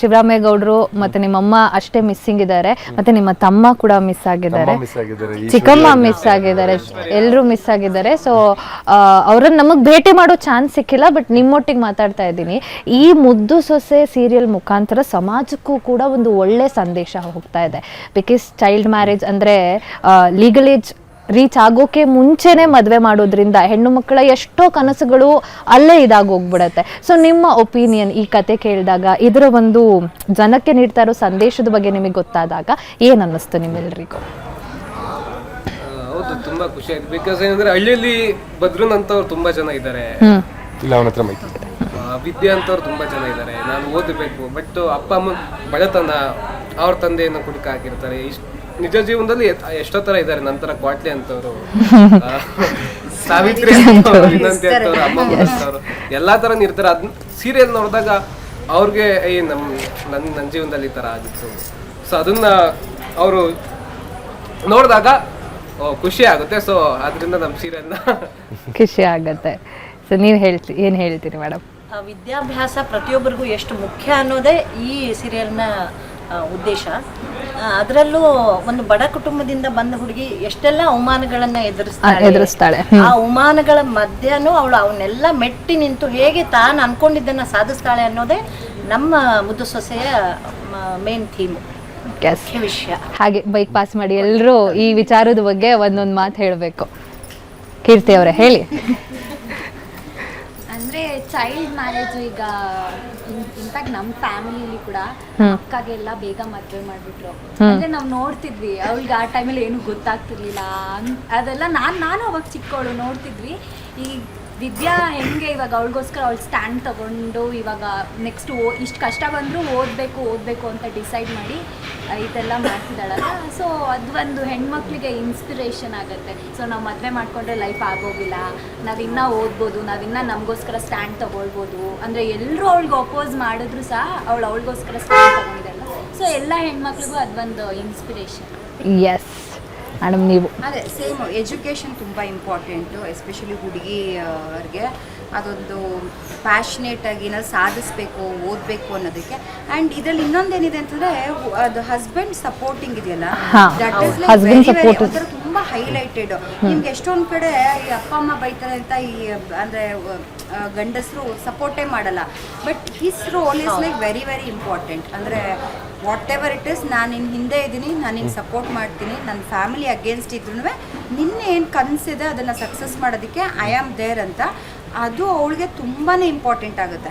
ಶಿವರಾಮೇಗೌಡರು ಮತ್ತೆ ನಿಮ್ಮಮ್ಮ ಅಷ್ಟೇ ಮಿಸ್ಸಿಂಗ್ ಇದ್ದಾರೆ. ಮತ್ತೆ ನಿಮ್ಮ ತಮ್ಮ ಕೂಡ ಮಿಸ್ ಆಗಿದ್ದಾರೆ. ಮಿಸ್ ಆಗಿದ್ದಾರೆ. ಚಿಕ್ಕಮ್ಮ ಮಿಸ್ ಆಗಿದ್ದಾರೆ. ಎಲ್ಲರೂ ಮಿಸ್ ಆಗಿದ್ದಾರೆ. ಸೊ ಅವ್ರನ್ನ ನಮಗ್ ಭೇಟಿ ಮಾಡೋ ಚಾನ್ಸ್ ಸಿಕ್ಕಿಲ್ಲ ಬಟ್ ನಿಮ್ಮೊಟ್ಟಿಗೆ ಮಾತಾಡ್ತಾ ಇದ್ದೀನಿ. ಈ ಮುದ್ದು ಸೊಸೆ ಸೀರಿಯಲ್ ಮುಖಾಂತರ ಸಮಾಜಕ್ಕೂ ಕೂಡ ಒಂದು ಒಳ್ಳೆ ಸಂದೇಶ ಹೋಗ್ತಾ ಇದೆ. ಬಿಕಾಸ್ ಚೈಲ್ಡ್ ಮ್ಯಾರೇಜ್ ಅಂದ್ರೆ ಲೀಗಲ್ ಏಜ್ ರೀಚ್ ಆಗೋಕೆ ಮುಂಚೆನೆ ಮದುವೆ ಮಾಡೋದ್ರಿಂದ ಹೆಣ್ಣು ಮಕ್ಕಳ ಎಷ್ಟೋ ಕನಸುಗಳು ಅಲ್ಲೇ ಇದಾಗೋಗ್ಬಿಡತ್ತೆ ಸೊ ನಿಮ್ಮ ಒಪಿನಿಯನ್ ಈ ಕತೆ ಕೇಳಿದಾಗ ಇದರ ಒಂದು ಜನಕ್ಕೆ ನೀಡ್ತಾ ಇರೋ ಸಂದೇಶದ ಬಗ್ಗೆ ನಿಮಗೆ ಗೊತ್ತಾದಾಗ ಏನ್ ಅನ್ನಿಸ್ತು ನಿಮ್ಮೆಲ್ಲರಿಗೂ ಹೌದು ತುಂಬಾ ಖುಷಿ ಆಯ್ತು. ಬಿಕಾಸ್ ಏನಂದ್ರೆ ಹಳ್ಳಿಯಲ್ಲಿ ಬದ್ರನ್ ಅಂತವ್ರು ತುಂಬಾ ಜನ ಇದ್ದಾರೆ. ಇಲ್ಲ ಅವನ ಹತ್ರ ಮೈಕ್ ವಿದ್ಯೆ ಅಂತವ್ರು ತುಂಬಾ ಜನ ಇದ್ದಾರೆ. ನಾನು ಓದಬೇಕು ಬಟ್ ಅಪ್ಪ ಅಮ್ಮ ಬಡತನ ಅವ್ರ ತಂದೆಯನ್ನು ಕುಡಿಕ ಹಾಕಿರ್ತಾರೆ. ಇಷ್ಟ್ ನಿಜ ಜೀವನದಲ್ಲಿ ಎತ್- ಎಷ್ಟೋ ತರ ಇದ್ದಾರೆ? ನಂತರ ಕ್ವಾಟ್ಲಿ ಅಂತವ್ರು ಆ, ಸಾವಿತ್ರಿ ಅಂತವ್ರು ವಿನಂತಿ ಅಂತವ್ರು ಅಮ್ಮ ಅಂತವ್ರು ಎಲ್ಲಾ ತರ ಇರ್ತಾರೆ. ಅದ್ ಸೀರಿಯಲ್ ನೋಡಿದಾಗ ಅವ್ರಿಗೆ ಏ ನಮ್ ನನ್ ನನ್ ಜೀವನದಲ್ಲಿ ಈ ತರ ಆಗಿತ್ತು. ಸೊ ಅದನ್ನ ಅವರು ನೋಡಿದಾಗ ಖುಷಿ ಆಗುತ್ತೆ. ಸೊ ಅದರಿಂದ ನಮ್ಮ ಸೀರಿಯಲ್ನ ಖುಷಿ ಆಗತ್ತೆ. ಸೊ ನೀವು ಹೇಳ್ತಿ ಏನು ಹೇಳ್ತೀರಿ ಮೇಡಮ್ ಆ ವಿದ್ಯಾಭ್ಯಾಸ ಪ್ರತಿಯೊಬ್ಬರಿಗೂ ಎಷ್ಟು ಮುಖ್ಯ ಅನ್ನೋದೇ ಈ ಸೀರಿಯಲ್ನ ಉದ್ದೇಶ. ಅದರಲ್ಲೂ ಒಂದು ಬಡ ಕುಟುಂಬದಿಂದ ಬಂದ ಹುಡುಗಿ ಎಷ್ಟೆಲ್ಲ ಅವಮಾನಗಳನ್ನ ಎದುರಿಸ್ತಾಳೆ. ಎದುರಿಸ್ತಾಳೆ. ಆ ಅವಮಾನಗಳ ಮಧ್ಯನೂ ಅವಳು ಅವನ್ನೆಲ್ಲ ಮೆಟ್ಟಿ ನಿಂತು ಹೇಗೆ ತಾನು ಅನ್ಕೊಂಡಿದ್ದನ್ನ ಸಾಧಿಸ್ತಾಳೆ ಅನ್ನೋದೇ ನಮ್ಮ ಮುದ್ದು ಸೊಸೆಯ ಮೇನ್ ಥೀಮ್ ವಿಷಯ. ಹಾಗೆ ಬೈಕ್ ಪಾಸ್ ಮಾಡಿ ಎಲ್ಲರೂ ಈ ವಿಚಾರದ ಬಗ್ಗೆ ಒಂದೊಂದು ಮಾತು ಹೇಳಬೇಕು. ಕೀರ್ತಿ ಅವರೇ ಹೇಳಿ. ಅಂದ್ರೆ ಚೈಲ್ಡ್ ಮ್ಯಾರೇಜ್ ಈಗ ಇನ್ಫ್ಯಾಕ್ಟ್ ನಮ್ ಫ್ಯಾಮಿಲಿಲಿ ಕೂಡ ಅಕ್ಕಗೆಲ್ಲ ಬೇಗ ಮದ್ವೆ ಮಾಡ್ಬಿಟ್ರು. ಅಂದ್ರೆ ನಾವ್ ನೋಡ್ತಿದ್ವಿ ಅವಳಿಗೆ ಆ ಟೈಮಲ್ಲಿ ಏನು ಗೊತ್ತಾಗ್ತಿರ್ಲಿಲ್ಲ. ಅದೆಲ್ಲ ನಾನ್ ನಾನು ಅವಾಗ ಚಿಕ್ಕವಳು ನೋಡ್ತಿದ್ವಿ. ಈ ವಿದ್ಯಾ ಹೆಂಗೆ ಇವಾಗ ಅವಳಿಗೋಸ್ಕರ ಅವಳು ಸ್ಟ್ಯಾಂಡ್ ತಗೊಂಡು ಇವಾಗ ನೆಕ್ಸ್ಟ್ ಓ, ಇಷ್ಟು ಕಷ್ಟ ಬಂದರೂ ಓದಬೇಕು ಓದಬೇಕು ಅಂತ ಡಿಸೈಡ್ ಮಾಡಿ ಇದೆಲ್ಲ ಮಾಡ್ತಿದ್ದಾಳಲ್ಲ. ಸೊ ಅದು ಒಂದು ಹೆಣ್ಮಕ್ಳಿಗೆ ಇನ್ಸ್ಪಿರೇಷನ್ ಆಗುತ್ತೆ. ಸೊ ನಾವು ಮದುವೆ ಮಾಡಿಕೊಂಡ್ರೆ ಲೈಫ್ ಆಗೋಗಿಲ್ಲ. ನಾವಿನ್ನ ಓದ್ಬೋದು ನಾವಿನ್ನ ನಮಗೋಸ್ಕರ ಸ್ಟ್ಯಾಂಡ್ ತೊಗೊಳ್ಬೋದು. ಅಂದರೆ ಎಲ್ಲರೂ ಅವಳಿಗೆ ಅಪೋಸ್ ಮಾಡಿದ್ರು ಸಹ ಅವಳು ಅವಳಿಗೋಸ್ಕರ ಸ್ಟ್ಯಾಂಡ್ ತೊಗೊಂಡಿದ್ದಾಳೆ. ಸೊ ಎಲ್ಲ ಹೆಣ್ಮಕ್ಳಿಗೂ ಅದೊಂದು ಇನ್ಸ್ಪಿರೇಷನ್ ಎಸ್ ಮೇಡಮ್ ನೀವು? ಅದೇ ಸೇಮ್ ಎಜುಕೇಷನ್ ತುಂಬ ಇಂಪಾರ್ಟೆಂಟು ಎಸ್ಪೆಷಲಿ ಹುಡುಗಿಯವ್ರಿಗೆ ಅದೊಂದು ಪ್ಯಾಷನೇಟ್ ಆಗಿ ಏನಾದ್ರು ಸಾಧಿಸ್ಬೇಕು ಓದಬೇಕು ಅನ್ನೋದಕ್ಕೆ. ಆ್ಯಂಡ್ ಇದರಲ್ಲಿ ಇನ್ನೊಂದೇನಿದೆ ಅಂತಂದರೆ ಅದು ಹಸ್ಬೆಂಡ್ ಸಪೋರ್ಟಿಂಗ್ ಇದೆಯಲ್ಲ? ದಟ್ ಇಸ್ ಲೈಕ್ ವೆರಿ ಒಂಥರ ಹೈಲೈಟೆಡ್ ನಿಮ್ಗೆ ಎಷ್ಟೊಂದು ಕಡೆ ಈ ಅಪ್ಪ, ಅಮ್ಮ ಬೈತಾರೆ ಅಂತ ಈ, ಅಂದರೆ ಗಂಡಸರು ಸಪೋರ್ಟೇ ಮಾಡಲ್ಲ. But his role is like very very important ಅಂದರೆ ವಾಟ್ ಎವರ್ ಇಟ್ ಇಸ್ ನಾನು ನಿನ್ನ ಹಿಂದೆ ಇದ್ದೀನಿ, ನಾನು ನಿಂಗೆ ಸಪೋರ್ಟ್ ಮಾಡ್ತೀನಿ ನನ್ನ ಫ್ಯಾಮಿಲಿ ಅಗೇನ್ಸ್ಟ್ ಇದ್ರೂ ನಿನ್ನೆ ಏನು ಕನಸಿದೆ ಅದನ್ನು ಸಕ್ಸಸ್ ಮಾಡೋದಕ್ಕೆ ಐ ಆಮ್ ದೇರ್ ಅಂತ. ಅದು ಅವಳಿಗೆ ತುಂಬಾ ಇಂಪಾರ್ಟೆಂಟ್ ಆಗುತ್ತೆ.